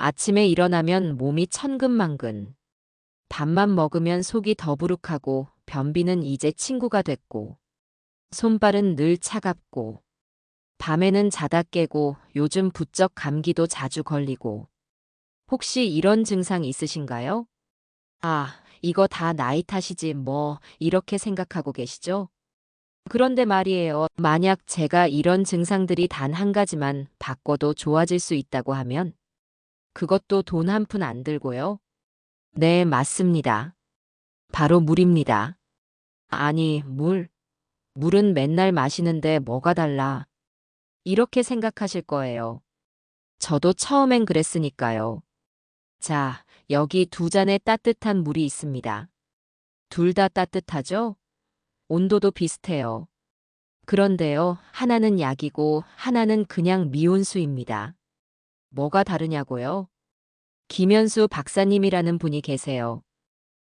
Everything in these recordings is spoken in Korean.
아침에 일어나면 몸이 천근만근. 밥만 먹으면 속이 더부룩하고 변비는 이제 친구가 됐고. 손발은 늘 차갑고. 밤에는 자다 깨고 요즘 부쩍 감기도 자주 걸리고. 혹시 이런 증상 있으신가요? 아, 이거 다 나이 탓이지 뭐, 이렇게 생각하고 계시죠? 그런데 말이에요. 만약 제가 이런 증상들이 단 한 가지만 바꿔도 좋아질 수 있다고 하면 그것도 돈 한 푼 안 들고요. 네, 맞습니다. 바로 물입니다. 아니, 물. 물은 맨날 마시는데 뭐가 달라. 이렇게 생각하실 거예요. 저도 처음엔 그랬으니까요. 자, 여기 두 잔의 따뜻한 물이 있습니다. 둘 다 따뜻하죠? 온도도 비슷해요. 그런데요, 하나는 약이고 하나는 그냥 미온수입니다. 뭐가 다르냐고요? 김현수 박사님이라는 분이 계세요.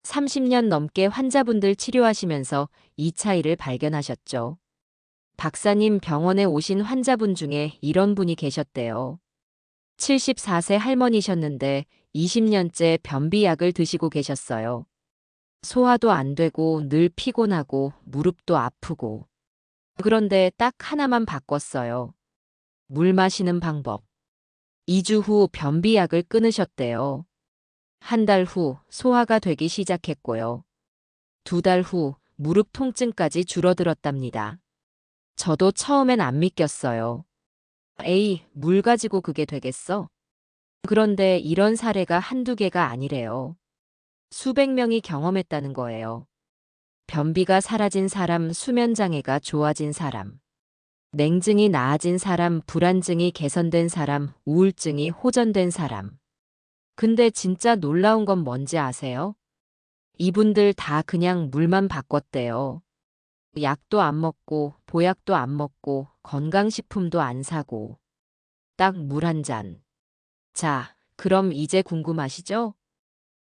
30년 넘게 환자분들 치료하시면서 이 차이를 발견하셨죠. 박사님 병원에 오신 환자분 중에 이런 분이 계셨대요. 74세 할머니셨는데 20년째 변비약을 드시고 계셨어요. 소화도 안 되고 늘 피곤하고 무릎도 아프고. 그런데 딱 하나만 바꿨어요. 물 마시는 방법. 2주 후 변비약을 끊으셨대요. 한 달 후 소화가 되기 시작했고요. 두 달 후 무릎 통증까지 줄어들었답니다. 저도 처음엔 안 믿겼어요. 에이, 물 가지고 그게 되겠어? 그런데 이런 사례가 한두 개가 아니래요. 수백 명이 경험했다는 거예요. 변비가 사라진 사람, 수면장애가 좋아진 사람, 냉증이 나아진 사람, 불안증이 개선된 사람, 우울증이 호전된 사람. 근데 진짜 놀라운 건 뭔지 아세요? 이분들 다 그냥 물만 바꿨대요. 약도 안 먹고, 보약도 안 먹고, 건강식품도 안 사고. 딱 물 한 잔. 자, 그럼 이제 궁금하시죠?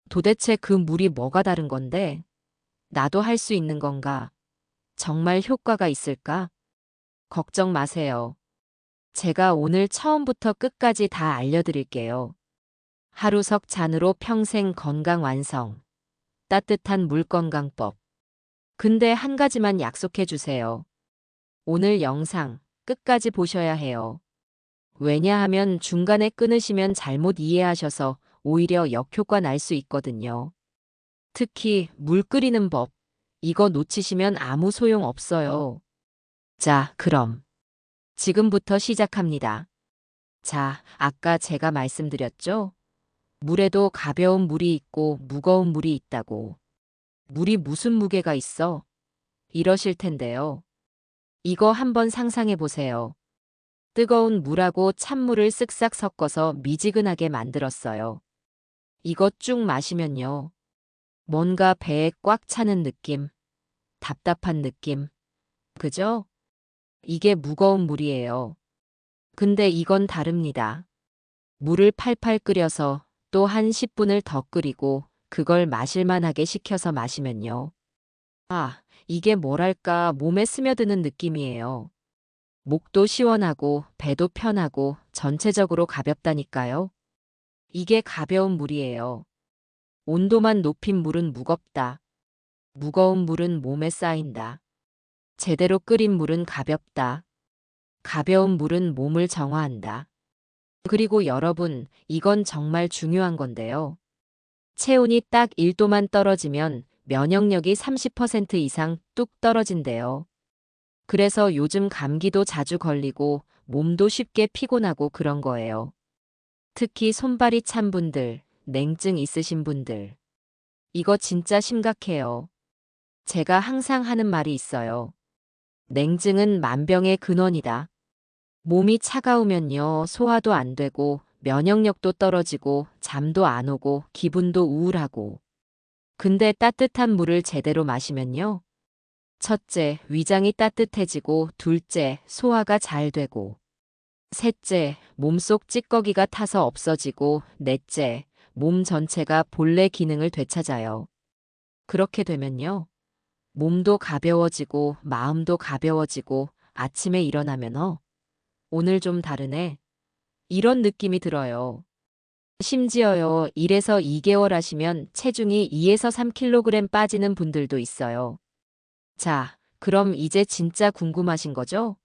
도대체 그 물이 뭐가 다른 건데? 나도 할 수 있는 건가? 정말 효과가 있을까? 걱정 마세요. 제가 오늘 처음부터 끝까지 다 알려드릴게요. 하루석 잔으로 평생 건강 완성. 따뜻한 물 건강법. 근데 한 가지만 약속해 주세요. 오늘 영상 끝까지 보셔야 해요. 왜냐하면 중간에 끊으시면 잘못 이해하셔서 오히려 역효과 날 수 있거든요. 특히 물 끓이는 법. 이거 놓치시면 아무 소용 없어요. 자, 그럼 지금부터 시작합니다. 자, 아까 제가 말씀드렸죠? 물에도 가벼운 물이 있고 무거운 물이 있다고. 물이 무슨 무게가 있어? 이러실 텐데요. 이거 한번 상상해 보세요. 뜨거운 물하고 찬물을 쓱싹 섞어서 미지근하게 만들었어요. 이것 쭉 마시면요. 뭔가 배에 꽉 차는 느낌, 답답한 느낌. 그죠? 이게 무거운 물이에요. 근데 이건 다릅니다. 물을 팔팔 끓여서 또 한 10분을 더 끓이고 그걸 마실만하게 식혀서 마시면요. 아, 이게 뭐랄까 몸에 스며드는 느낌이에요. 목도 시원하고 배도 편하고 전체적으로 가볍다니까요. 이게 가벼운 물이에요. 온도만 높인 물은 무겁다. 무거운 물은 몸에 쌓인다. 제대로 끓인 물은 가볍다. 가벼운 물은 몸을 정화한다. 그리고 여러분, 이건 정말 중요한 건데요. 체온이 딱 1도만 떨어지면 면역력이 30% 이상 뚝 떨어진대요. 그래서 요즘 감기도 자주 걸리고 몸도 쉽게 피곤하고 그런 거예요. 특히 손발이 찬 분들, 냉증 있으신 분들. 이거 진짜 심각해요. 제가 항상 하는 말이 있어요. 냉증은 만병의 근원이다. 몸이 차가우면요, 소화도 안 되고, 면역력도 떨어지고, 잠도 안 오고, 기분도 우울하고. 근데 따뜻한 물을 제대로 마시면요. 첫째, 위장이 따뜻해지고, 둘째, 소화가 잘 되고. 셋째, 몸속 찌꺼기가 타서 없어지고, 넷째, 몸 전체가 본래 기능을 되찾아요. 그렇게 되면요. 몸도 가벼워지고, 마음도 가벼워지고, 아침에 일어나면 어, 오늘 좀 다르네. 이런 느낌이 들어요. 심지어요, 1에서 2개월 하시면 체중이 2에서 3kg 빠지는 분들도 있어요. 자, 그럼 이제 진짜 궁금하신 거죠?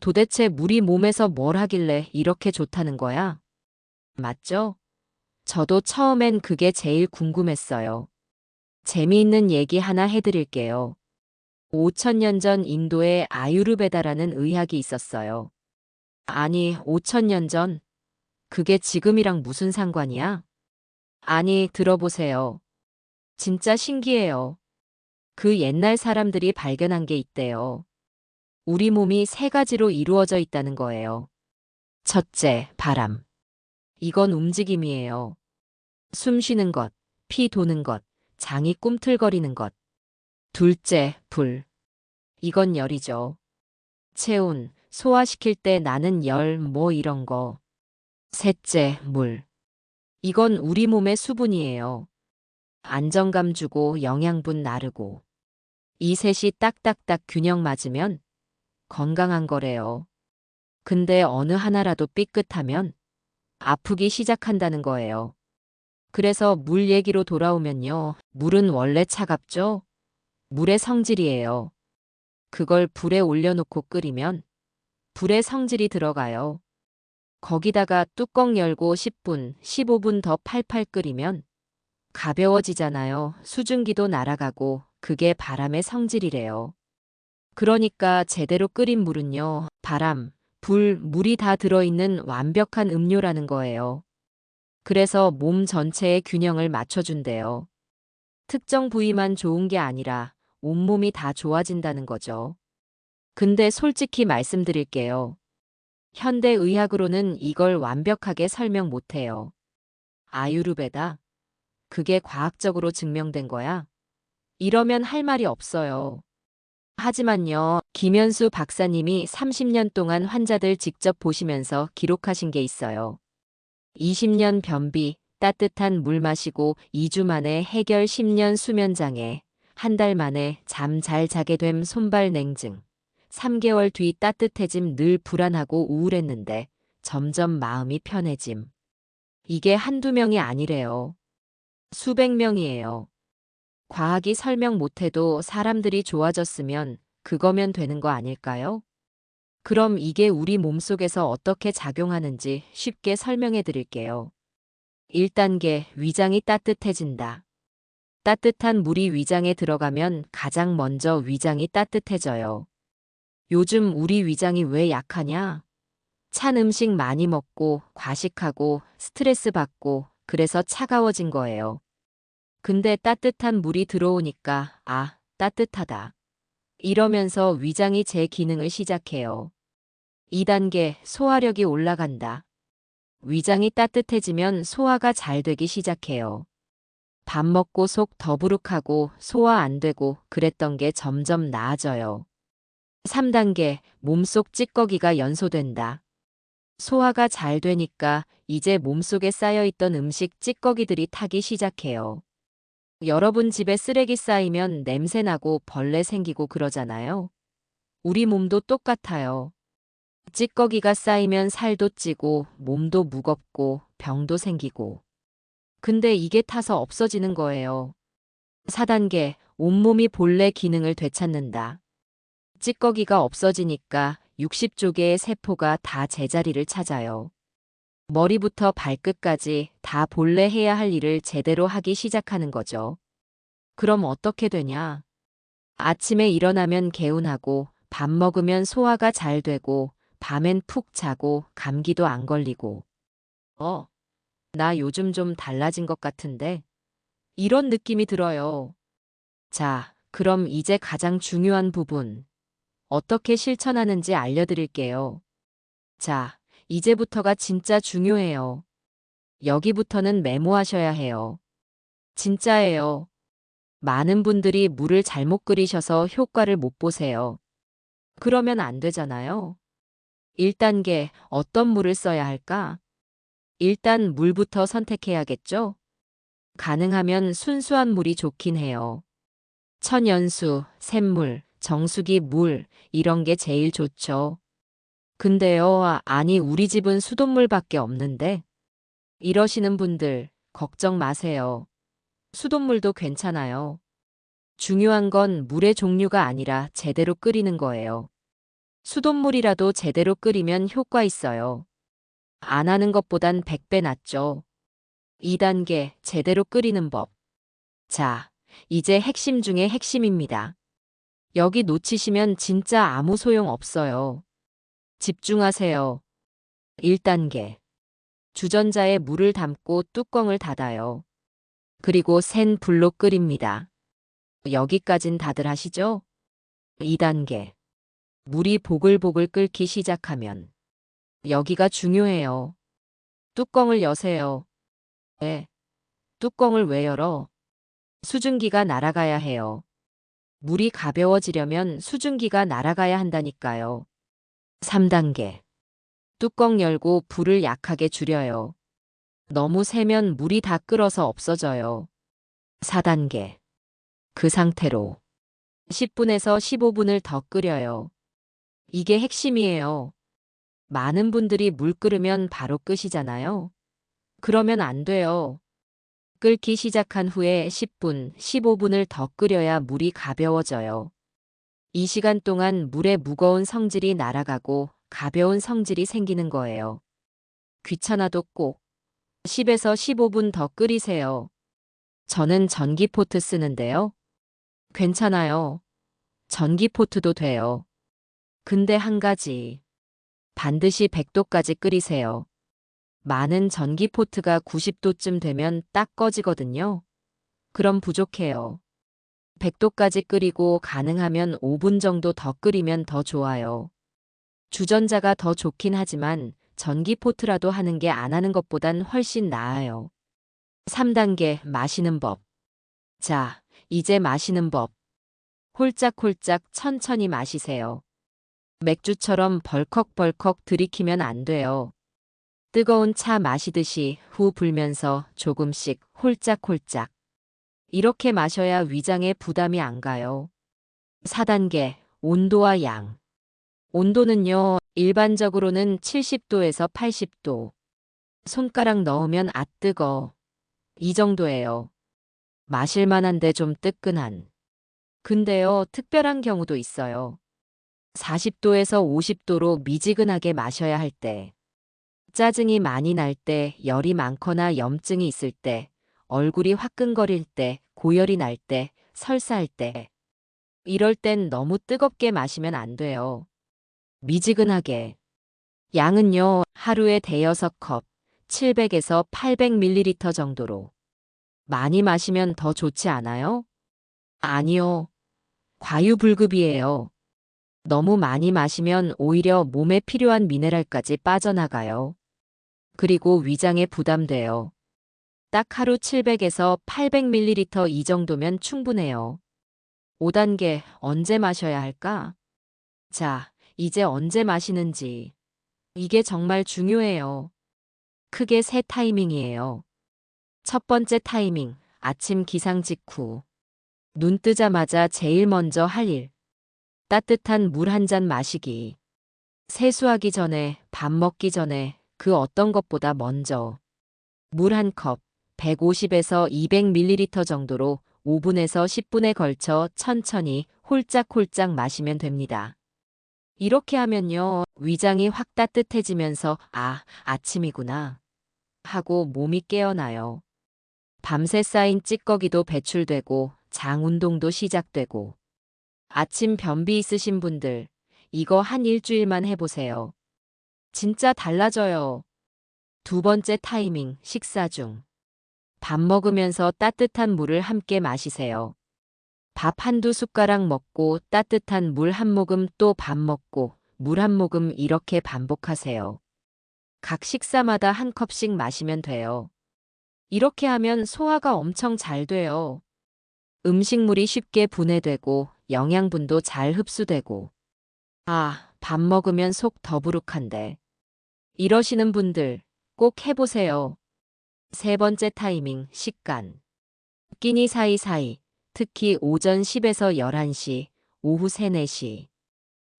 도대체 물이 몸에서 뭘 하길래 이렇게 좋다는 거야? 맞죠? 저도 처음엔 그게 제일 궁금했어요. 재미있는 얘기 하나 해드릴게요. 5천년 전 인도에 아유르베다라는 의학이 있었어요. 아니, 5천년 전? 그게 지금이랑 무슨 상관이야? 아니, 들어보세요. 진짜 신기해요. 그 옛날 사람들이 발견한 게 있대요. 우리 몸이 세 가지로 이루어져 있다는 거예요. 첫째, 바람. 이건 움직임이에요. 숨 쉬는 것, 피 도는 것, 장이 꿈틀거리는 것. 둘째, 불. 이건 열이죠. 체온, 소화시킬 때 나는 열, 뭐 이런 거. 셋째, 물. 이건 우리 몸의 수분이에요. 안정감 주고 영양분 나르고. 이 셋이 딱딱딱 균형 맞으면 건강한 거래요. 근데 어느 하나라도 삐끗하면 아프기 시작한다는 거예요. 그래서 물 얘기로 돌아오면요. 물은 원래 차갑죠? 물의 성질이에요. 그걸 불에 올려놓고 끓이면 불의 성질이 들어가요. 거기다가 뚜껑 열고 10분, 15분 더 팔팔 끓이면 가벼워지잖아요. 수증기도 날아가고 그게 바람의 성질이래요. 그러니까 제대로 끓인 물은요. 바람, 불, 물이 다 들어있는 완벽한 음료라는 거예요. 그래서 몸 전체의 균형을 맞춰준대요. 특정 부위만 좋은 게 아니라 온몸이 다 좋아진다는 거죠. 근데 솔직히 말씀드릴게요. 현대 의학으로는 이걸 완벽하게 설명 못해요. 아유르베다? 그게 과학적으로 증명된 거야? 이러면 할 말이 없어요. 하지만요, 김현수 박사님이 30년 동안 환자들 직접 보시면서 기록하신 게 있어요. 20년 변비, 따뜻한 물 마시고 2주 만에 해결 10년 수면장애, 한 달 만에 잠 잘 자게 됨 손발 냉증, 3개월 뒤 따뜻해짐 늘 불안하고 우울했는데 점점 마음이 편해짐. 이게 한두 명이 아니래요. 수백 명이에요. 과학이 설명 못해도 사람들이 좋아졌으면 그거면 되는 거 아닐까요? 그럼 이게 우리 몸속에서 어떻게 작용하는지 쉽게 설명해 드릴게요. 1단계 위장이 따뜻해진다. 따뜻한 물이 위장에 들어가면 가장 먼저 위장이 따뜻해져요. 요즘 우리 위장이 왜 약하냐? 찬 음식 많이 먹고 과식하고 스트레스 받고 그래서 차가워진 거예요. 근데 따뜻한 물이 들어오니까 아, 따뜻하다. 이러면서 위장이 제 기능을 시작해요. 2단계 소화력이 올라간다. 위장이 따뜻해지면 소화가 잘 되기 시작해요. 밥 먹고 속 더부룩하고 소화 안 되고 그랬던 게 점점 나아져요. 3단계 몸속 찌꺼기가 연소된다. 소화가 잘 되니까 이제 몸속에 쌓여있던 음식 찌꺼기들이 타기 시작해요. 여러분 집에 쓰레기 쌓이면 냄새 나고 벌레 생기고 그러잖아요. 우리 몸도 똑같아요. 찌꺼기가 쌓이면 살도 찌고 몸도 무겁고 병도 생기고. 근데 이게 타서 없어지는 거예요. 4단계 온몸이 본래 기능을 되찾는다. 찌꺼기가 없어지니까 60조개의 세포가 다 제자리를 찾아요. 머리부터 발끝까지 다 본래 해야 할 일을 제대로 하기 시작하는 거죠. 그럼 어떻게 되냐? 아침에 일어나면 개운하고 밥 먹으면 소화가 잘 되고 밤엔 푹 자고 감기도 안 걸리고. 어, 나 요즘 좀 달라진 것 같은데? 이런 느낌이 들어요. 자, 그럼 이제 가장 중요한 부분. 어떻게 실천하는지 알려드릴게요. 자, 이제부터가 진짜 중요해요. 여기부터는 메모하셔야 해요. 진짜예요. 많은 분들이 물을 잘못 끓이셔서 효과를 못 보세요. 그러면 안 되잖아요. 1단계 어떤 물을 써야 할까? 일단 물부터 선택해야겠죠? 가능하면 순수한 물이 좋긴 해요. 천연수, 샘물, 정수기 물, 이런 게 제일 좋죠. 근데요, 아니, 우리 집은 수돗물밖에 없는데. 이러시는 분들 걱정 마세요. 수돗물도 괜찮아요. 중요한 건 물의 종류가 아니라 제대로 끓이는 거예요. 수돗물이라도 제대로 끓이면 효과 있어요. 안 하는 것보단 100배 낫죠. 2단계 제대로 끓이는 법. 자, 이제 핵심 중에 핵심입니다. 여기 놓치시면 진짜 아무 소용 없어요. 집중하세요. 1단계. 주전자에 물을 담고 뚜껑을 닫아요. 그리고 센 불로 끓입니다. 여기까진 다들 하시죠? 2단계. 물이 보글보글 끓기 시작하면 여기가 중요해요. 뚜껑을 여세요. 왜? 뚜껑을 왜 열어? 수증기가 날아가야 해요. 물이 가벼워지려면 수증기가 날아가야 한다니까요. 3단계. 뚜껑 열고 불을 약하게 줄여요. 너무 세면 물이 다 끓어서 없어져요. 4단계. 그 상태로 10분에서 15분을 더 끓여요. 이게 핵심이에요. 많은 분들이 물 끓으면 바로 끄시잖아요. 그러면 안 돼요. 끓기 시작한 후에 10분, 15분을 더 끓여야 물이 가벼워져요. 이 시간 동안 물의 무거운 성질이 날아가고 가벼운 성질이 생기는 거예요. 귀찮아도 꼭 10에서 15분 더 끓이세요. 저는 전기포트 쓰는데요. 괜찮아요. 전기포트도 돼요. 근데 한 가지. 반드시 100도까지 끓이세요. 많은 전기포트가 90도쯤 되면 딱 꺼지거든요. 그럼 부족해요. 100도까지 끓이고 가능하면 5분 정도 더 끓이면 더 좋아요. 주전자가 더 좋긴 하지만 전기 포트라도 하는 게 안 하는 것보단 훨씬 나아요. 3단계 마시는 법. 자, 이제 마시는 법. 홀짝홀짝 천천히 마시세요. 맥주처럼 벌컥벌컥 들이키면 안 돼요. 뜨거운 차 마시듯이 후 불면서 조금씩 홀짝홀짝. 이렇게 마셔야 위장에 부담이 안 가요. 4단계 온도와 양. 온도는요, 일반적으로는 70도에서 80도. 손가락 넣으면 아 뜨거. 이 정도예요. 마실만한데 좀 뜨끈한. 근데요, 특별한 경우도 있어요. 40도에서 50도로 미지근하게 마셔야 할 때. 짜증이 많이 날 때, 열이 많거나 염증이 있을 때, 얼굴이 화끈거릴 때, 고열이 날 때, 설사할 때. 이럴 땐 너무 뜨겁게 마시면 안 돼요. 미지근하게. 양은요, 하루에 대여섯 컵, 700에서 800ml 정도로. 많이 마시면 더 좋지 않아요? 아니요. 과유불급이에요. 너무 많이 마시면 오히려 몸에 필요한 미네랄까지 빠져나가요. 그리고 위장에 부담돼요. 딱 하루 700에서 800ml 이 정도면 충분해요. 5단계 언제 마셔야 할까? 자, 이제 언제 마시는지. 이게 정말 중요해요. 크게 세 타이밍이에요. 첫 번째 타이밍, 아침 기상 직후. 눈 뜨자마자 제일 먼저 할 일. 따뜻한 물 한 잔 마시기. 세수하기 전에, 밥 먹기 전에, 그 어떤 것보다 먼저. 물 한 컵, 150에서 200ml 정도로 5분에서 10분에 걸쳐 천천히 홀짝홀짝 마시면 됩니다. 이렇게 하면요, 위장이 확 따뜻해지면서, 아, 아침이구나. 하고 몸이 깨어나요. 밤새 쌓인 찌꺼기도 배출되고, 장 운동도 시작되고. 아침 변비 있으신 분들, 이거 한 일주일만 해보세요. 진짜 달라져요. 두 번째 타이밍, 식사 중. 밥 먹으면서 따뜻한 물을 함께 마시세요. 밥 한두 숟가락 먹고 따뜻한 물 한 모금 또 밥 먹고 물 한 모금 이렇게 반복하세요. 각 식사마다 한 컵씩 마시면 돼요. 이렇게 하면 소화가 엄청 잘 돼요. 음식물이 쉽게 분해되고 영양분도 잘 흡수되고. 아, 밥 먹으면 속 더부룩한데. 이러시는 분들 꼭 해보세요. 세 번째 타이밍, 식간. 끼니 사이사이, 특히 오전 10에서 11시, 오후 3, 4시.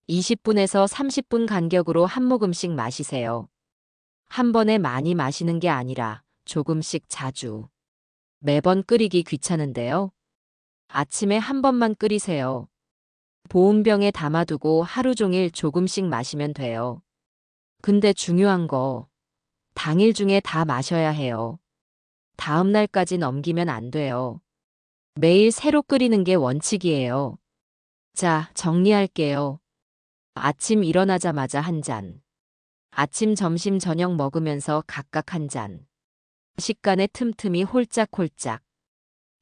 20분에서 30분 간격으로 한 모금씩 마시세요. 한 번에 많이 마시는 게 아니라 조금씩 자주. 매번 끓이기 귀찮은데요. 아침에 한 번만 끓이세요. 보온병에 담아두고 하루 종일 조금씩 마시면 돼요. 근데 중요한 거, 당일 중에 다 마셔야 해요. 다음 날까지 넘기면 안 돼요. 매일 새로 끓이는 게 원칙이에요. 자, 정리할게요. 아침 일어나자마자 한 잔. 아침, 점심, 저녁 먹으면서 각각 한 잔. 식간에 틈틈이 홀짝홀짝.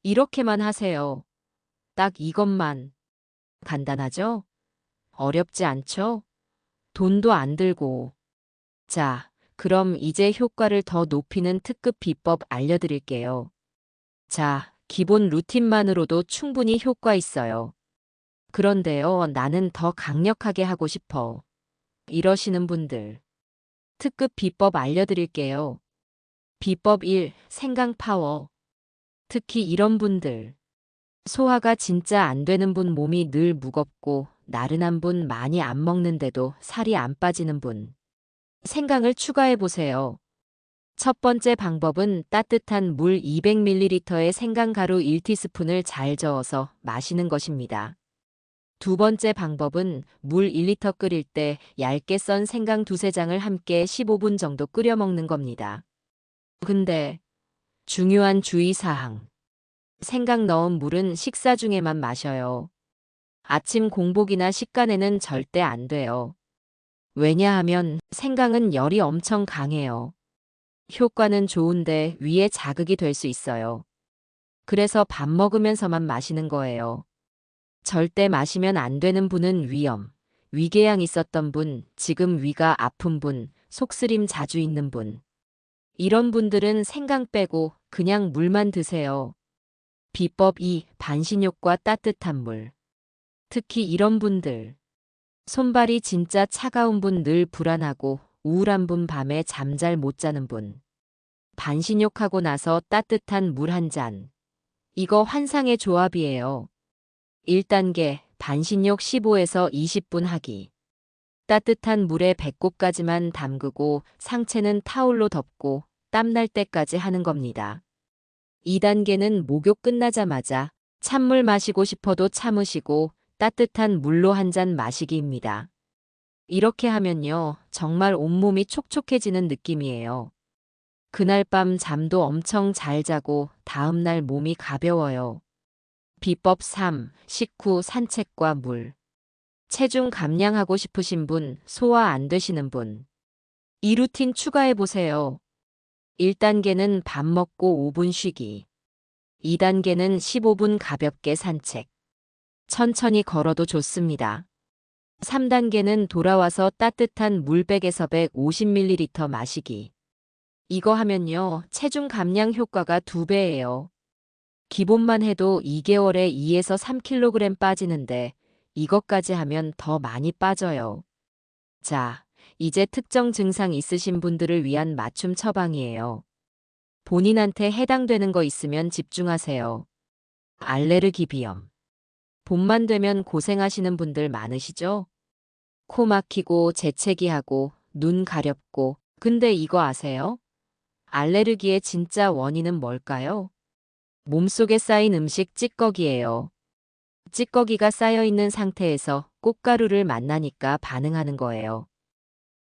이렇게만 하세요. 딱 이것만. 간단하죠? 어렵지 않죠? 돈도 안 들고. 자, 그럼 이제 효과를 더 높이는 특급 비법 알려드릴게요. 자, 기본 루틴만으로도 충분히 효과 있어요. 그런데요, 나는 더 강력하게 하고 싶어. 이러시는 분들. 특급 비법 알려드릴게요. 비법 1. 생강 파워. 특히 이런 분들. 소화가 진짜 안 되는 분 몸이 늘 무겁고 나른한 분 많이 안 먹는데도 살이 안 빠지는 분. 생강을 추가해 보세요. 첫 번째 방법은 따뜻한 물 200ml에 생강가루 1티스푼을 잘 저어서 마시는 것입니다. 두 번째 방법은 물 1리터 끓일 때 얇게 썬 생강 두세 장을 함께 15분 정도 끓여 먹는 겁니다. 근데 중요한 주의사항. 생강 넣은 물은 식사 중에만 마셔요. 아침 공복이나 식간에는 절대 안 돼요. 왜냐하면 생강은 열이 엄청 강해요. 효과는 좋은데 위에 자극이 될 수 있어요. 그래서 밥 먹으면서만 마시는 거예요. 절대 마시면 안 되는 분은 위염, 위궤양 있었던 분, 지금 위가 아픈 분, 속쓰림 자주 있는 분. 이런 분들은 생강 빼고 그냥 물만 드세요. 비법 2. 반신욕과 따뜻한 물. 특히 이런 분들. 손발이 진짜 차가운 분 늘 불안하고 우울한 분 밤에 잠잘 못 자는 분. 반신욕하고 나서 따뜻한 물 한 잔. 이거 환상의 조합이에요. 1단계 반신욕 15에서 20분 하기. 따뜻한 물에 배꼽까지만 담그고 상체는 타올로 덮고 땀날 때까지 하는 겁니다. 2단계는 목욕 끝나자마자 찬물 마시고 싶어도 참으시고 따뜻한 물로 한 잔 마시기입니다. 이렇게 하면요, 정말 온몸이 촉촉해지는 느낌이에요. 그날 밤 잠도 엄청 잘 자고 다음날 몸이 가벼워요. 비법 3. 식후 산책과 물. 체중 감량하고 싶으신 분, 소화 안 되시는 분. 이 루틴 추가해 보세요. 1단계는 밥 먹고 5분 쉬기. 2단계는 15분 가볍게 산책. 천천히 걸어도 좋습니다. 3단계는 돌아와서 따뜻한 물백에서 150ml 마시기. 이거 하면요, 체중 감량 효과가 2배예요. 기본만 해도 2개월에 2에서 3kg 빠지는데 이것까지 하면 더 많이 빠져요. 자, 이제 특정 증상 있으신 분들을 위한 맞춤 처방이에요. 본인한테 해당되는 거 있으면 집중하세요. 알레르기 비염. 봄만 되면 고생하시는 분들 많으시죠? 코 막히고 재채기 하고 눈 가렵고 근데 이거 아세요? 알레르기의 진짜 원인은 뭘까요? 몸속에 쌓인 음식 찌꺼기예요. 찌꺼기가 쌓여 있는 상태에서 꽃가루를 만나니까 반응하는 거예요.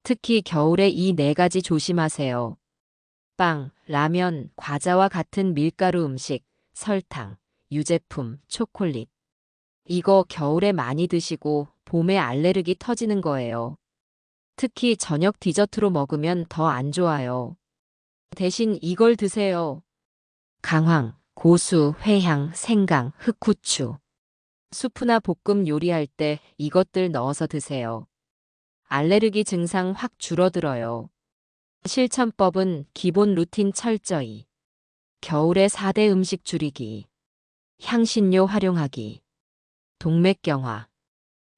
특히 겨울에 이 네 가지 조심하세요. 빵, 라면, 과자와 같은 밀가루 음식, 설탕, 유제품, 초콜릿. 이거 겨울에 많이 드시고 봄에 알레르기 터지는 거예요. 특히 저녁 디저트로 먹으면 더 안 좋아요. 대신 이걸 드세요. 강황, 고수, 회향, 생강, 흑후추. 수프나 볶음 요리할 때 이것들 넣어서 드세요. 알레르기 증상 확 줄어들어요. 실천법은 기본 루틴 철저히. 겨울에 4대 음식 줄이기. 향신료 활용하기. 동맥경화.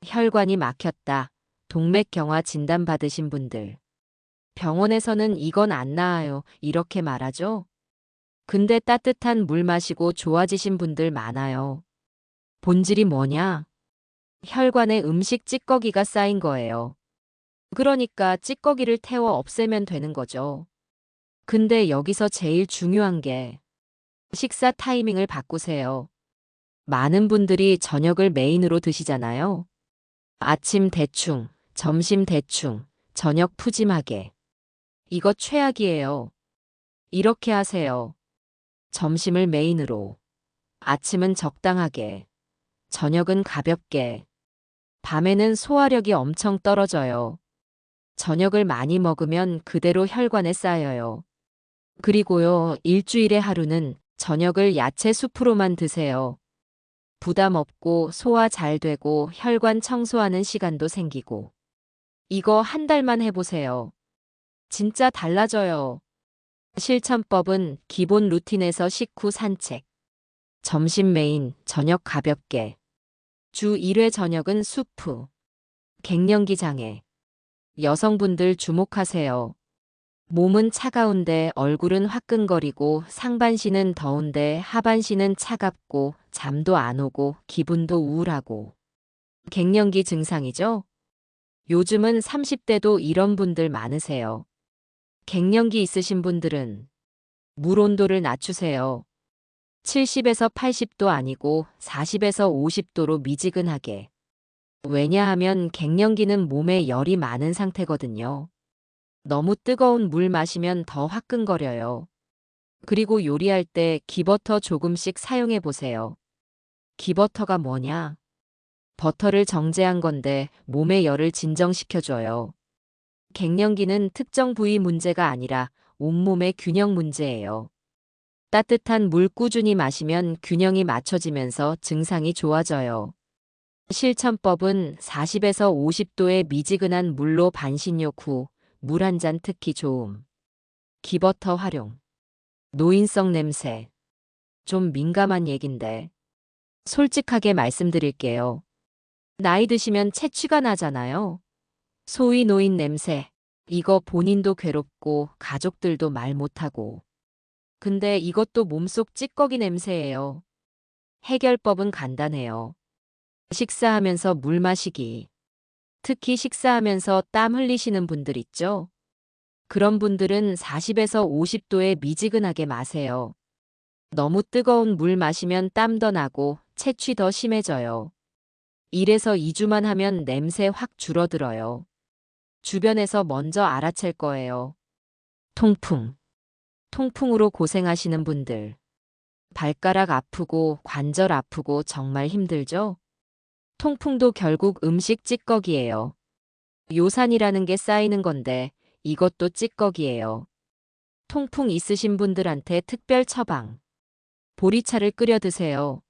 혈관이 막혔다. 동맥경화 진단받으신 분들. 병원에서는 이건 안 나아요. 이렇게 말하죠? 근데 따뜻한 물 마시고 좋아지신 분들 많아요. 본질이 뭐냐? 혈관에 음식 찌꺼기가 쌓인 거예요. 그러니까 찌꺼기를 태워 없애면 되는 거죠. 근데 여기서 제일 중요한 게 식사 타이밍을 바꾸세요. 많은 분들이 저녁을 메인으로 드시잖아요. 아침 대충, 점심 대충, 저녁 푸짐하게. 이거 최악이에요. 이렇게 하세요. 점심을 메인으로. 아침은 적당하게. 저녁은 가볍게. 밤에는 소화력이 엄청 떨어져요. 저녁을 많이 먹으면 그대로 혈관에 쌓여요. 그리고요, 일주일에 하루는 저녁을 야채 수프로만 드세요. 부담 없고 소화 잘 되고 혈관 청소하는 시간도 생기고. 이거 한 달만 해보세요. 진짜 달라져요. 실천법은 기본 루틴에서 식후 산책. 점심 메인, 저녁 가볍게. 주 1회 저녁은 수프. 갱년기 장애. 여성분들 주목하세요. 몸은 차가운데 얼굴은 화끈거리고 상반신은 더운데 하반신은 차갑고 잠도 안 오고 기분도 우울하고. 갱년기 증상이죠? 요즘은 30대도 이런 분들 많으세요. 갱년기 있으신 분들은 물 온도를 낮추세요. 70에서 80도 아니고 40에서 50도로 미지근하게. 왜냐하면 갱년기는 몸에 열이 많은 상태거든요. 너무 뜨거운 물 마시면 더 화끈거려요. 그리고 요리할 때 기버터 조금씩 사용해 보세요. 기버터가 뭐냐? 버터를 정제한 건데 몸의 열을 진정시켜줘요. 갱년기는 특정 부위 문제가 아니라 온몸의 균형 문제예요. 따뜻한 물 꾸준히 마시면 균형이 맞춰지면서 증상이 좋아져요. 실천법은 40에서 50도의 미지근한 물로 반신욕 후 물 한 잔 특히 좋음. 기버터 활용. 노인성 냄새. 좀 민감한 얘긴데. 솔직하게 말씀드릴게요. 나이 드시면 체취가 나잖아요. 소위 노인 냄새. 이거 본인도 괴롭고 가족들도 말 못하고. 근데 이것도 몸속 찌꺼기 냄새예요. 해결법은 간단해요. 식사하면서 물 마시기. 특히 식사하면서 땀 흘리시는 분들 있죠? 그런 분들은 40에서 50도에 미지근하게 마세요. 너무 뜨거운 물 마시면 땀 더 나고 채취 더 심해져요. 1에서 2주만 하면 냄새 확 줄어들어요. 주변에서 먼저 알아챌 거예요. 통풍. 통풍으로 고생하시는 분들. 발가락 아프고 관절 아프고 정말 힘들죠? 통풍도 결국 음식 찌꺼기예요. 요산이라는 게 쌓이는 건데 이것도 찌꺼기예요. 통풍 있으신 분들한테 특별 처방. 보리차를 끓여 드세요.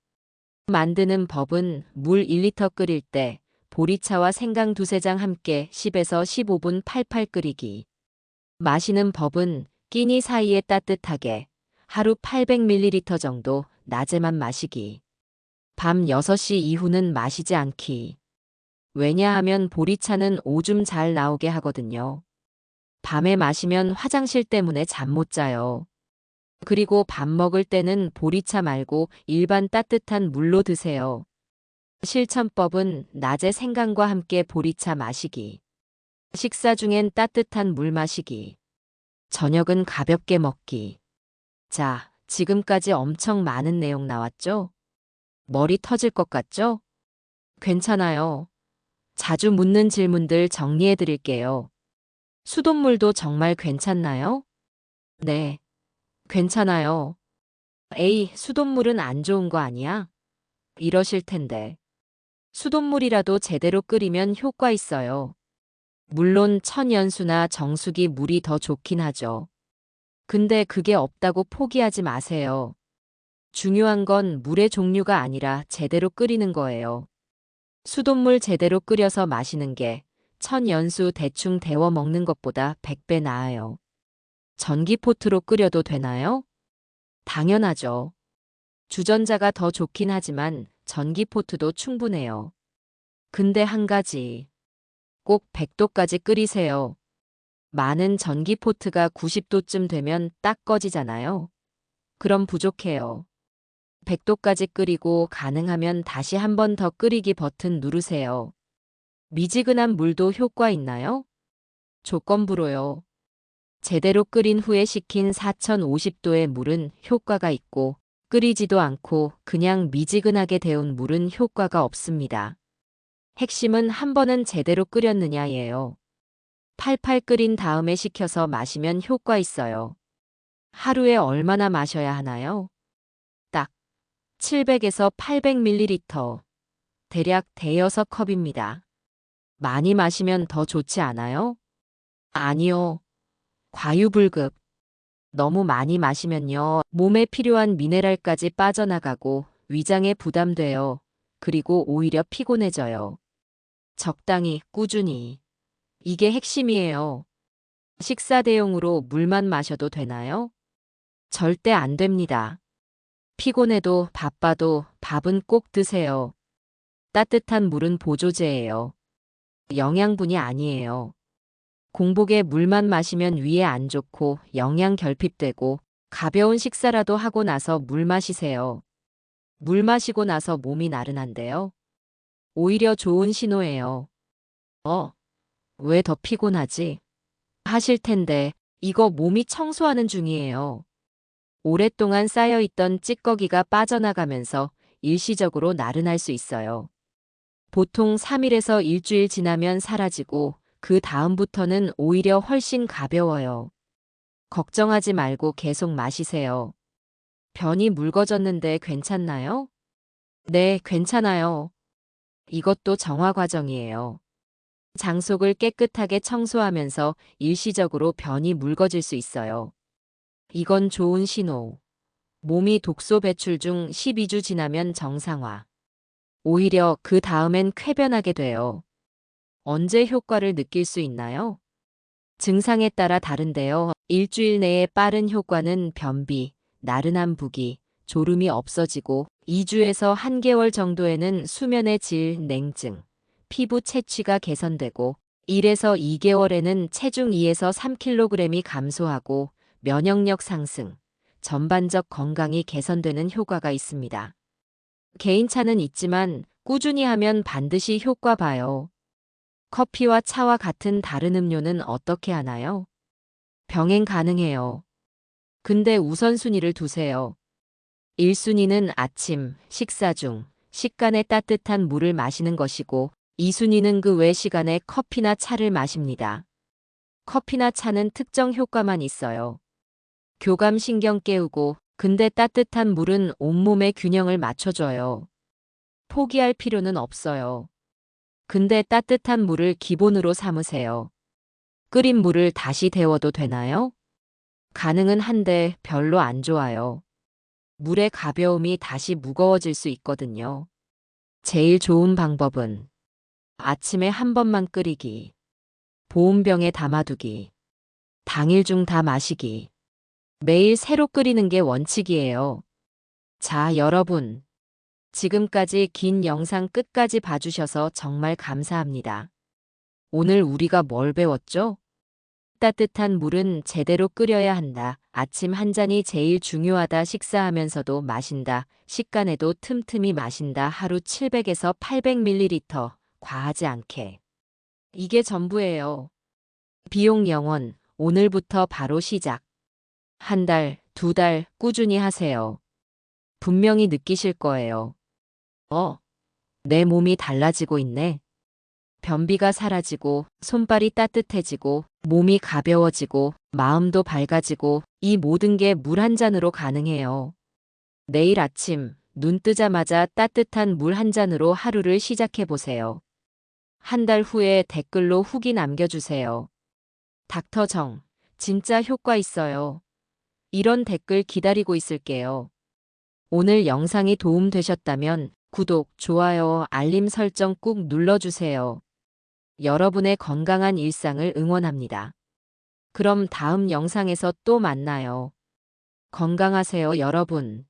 만드는 법은 물 1리터 끓일 때 보리차와 생강 두세 장 함께 10에서 15분 팔팔 끓이기. 마시는 법은 끼니 사이에 따뜻하게 하루 800ml 정도 낮에만 마시기. 밤 6시 이후는 마시지 않기. 왜냐하면 보리차는 오줌 잘 나오게 하거든요. 밤에 마시면 화장실 때문에 잠 못 자요. 그리고 밥 먹을 때는 보리차 말고 일반 따뜻한 물로 드세요. 실천법은 낮에 생강과 함께 보리차 마시기. 식사 중엔 따뜻한 물 마시기. 저녁은 가볍게 먹기. 자, 지금까지 엄청 많은 내용 나왔죠? 머리 터질 것 같죠? 괜찮아요. 자주 묻는 질문들 정리해 드릴게요. 수돗물도 정말 괜찮나요? 네. 괜찮아요. 에이, 수돗물은 안 좋은 거 아니야? 이러실 텐데. 수돗물이라도 제대로 끓이면 효과 있어요. 물론 천연수나 정수기 물이 더 좋긴 하죠. 근데 그게 없다고 포기하지 마세요. 중요한 건 물의 종류가 아니라 제대로 끓이는 거예요. 수돗물 제대로 끓여서 마시는 게 천연수 대충 데워 먹는 것보다 100배 나아요. 전기포트로 끓여도 되나요? 당연하죠. 주전자가 더 좋긴 하지만 전기포트도 충분해요. 근데 한 가지. 꼭 100도까지 끓이세요. 많은 전기포트가 90도쯤 되면 딱 꺼지잖아요. 그럼 부족해요. 100도까지 끓이고 가능하면 다시 한 번 더 끓이기 버튼 누르세요. 미지근한 물도 효과 있나요? 조건부로요. 제대로 끓인 후에 식힌 4050도의 물은 효과가 있고 끓이지도 않고 그냥 미지근하게 데운 물은 효과가 없습니다. 핵심은 한 번은 제대로 끓였느냐예요. 팔팔 끓인 다음에 식혀서 마시면 효과 있어요. 하루에 얼마나 마셔야 하나요? 딱 700에서 800ml. 대략 대여섯 컵입니다. 많이 마시면 더 좋지 않아요? 아니요. 과유불급. 너무 많이 마시면요. 몸에 필요한 미네랄까지 빠져나가고 위장에 부담돼요. 그리고 오히려 피곤해져요. 적당히, 꾸준히. 이게 핵심이에요. 식사 대용으로 물만 마셔도 되나요? 절대 안 됩니다. 피곤해도 바빠도 밥은 꼭 드세요. 따뜻한 물은 보조제예요. 영양분이 아니에요. 공복에 물만 마시면 위에 안 좋고 영양 결핍되고 가벼운 식사라도 하고 나서 물 마시세요. 물 마시고 나서 몸이 나른한데요. 오히려 좋은 신호예요. 어, 왜 더 피곤하지? 하실 텐데 이거 몸이 청소하는 중이에요. 오랫동안 쌓여있던 찌꺼기가 빠져나가면서 일시적으로 나른할 수 있어요. 보통 3일에서 일주일 지나면 사라지고 그 다음부터는 오히려 훨씬 가벼워요. 걱정하지 말고 계속 마시세요. 변이 묽어졌는데 괜찮나요? 네, 괜찮아요. 이것도 정화 과정이에요. 장속을 깨끗하게 청소하면서 일시적으로 변이 묽어질 수 있어요. 이건 좋은 신호. 몸이 독소 배출 중 12주 지나면 정상화. 오히려 그 다음엔 쾌변하게 돼요. 언제 효과를 느낄 수 있나요? 증상에 따라 다른데요. 일주일 내에 빠른 효과는 변비, 나른한 부기, 졸음이 없어지고 2주에서 1개월 정도에는 수면의 질, 냉증, 피부 채취가 개선되고 1에서 2개월에는 체중 2에서 3kg이 감소하고 면역력 상승, 전반적 건강이 개선되는 효과가 있습니다. 개인차는 있지만 꾸준히 하면 반드시 효과 봐요. 커피와 차와 같은 다른 음료는 어떻게 하나요? 병행 가능해요. 근데 우선순위를 두세요. 1순위는 아침, 식사 중, 식간에 따뜻한 물을 마시는 것이고, 2순위는 그 외 시간에 커피나 차를 마십니다. 커피나 차는 특정 효과만 있어요. 교감 신경 깨우고, 근데 따뜻한 물은 온몸의 균형을 맞춰줘요. 포기할 필요는 없어요. 근데 따뜻한 물을 기본으로 삼으세요. 끓인 물을 다시 데워도 되나요? 가능은 한데 별로 안 좋아요. 물의 가벼움이 다시 무거워질 수 있거든요. 제일 좋은 방법은 아침에 한 번만 끓이기, 보온병에 담아두기, 당일 중 다 마시기. 매일 새로 끓이는 게 원칙이에요. 자, 여러분. 지금까지 긴 영상 끝까지 봐주셔서 정말 감사합니다. 오늘 우리가 뭘 배웠죠? 따뜻한 물은 제대로 끓여야 한다. 아침 한 잔이 제일 중요하다. 식사하면서도 마신다. 식간에도 틈틈이 마신다. 하루 700에서 800ml. 과하지 않게. 이게 전부예요. 비용 영원. 오늘부터 바로 시작. 한 달, 두 달 꾸준히 하세요. 분명히 느끼실 거예요. 어, 내 몸이 달라지고 있네. 변비가 사라지고, 손발이 따뜻해지고, 몸이 가벼워지고, 마음도 밝아지고, 이 모든 게 물 한 잔으로 가능해요. 내일 아침, 눈 뜨자마자 따뜻한 물 한 잔으로 하루를 시작해 보세요. 한 달 후에 댓글로 후기 남겨주세요. 닥터 정, 진짜 효과 있어요. 이런 댓글 기다리고 있을게요. 오늘 영상이 도움되셨다면 구독, 좋아요, 알림 설정 꾹 눌러주세요. 여러분의 건강한 일상을 응원합니다. 그럼 다음 영상에서 또 만나요. 건강하세요, 여러분.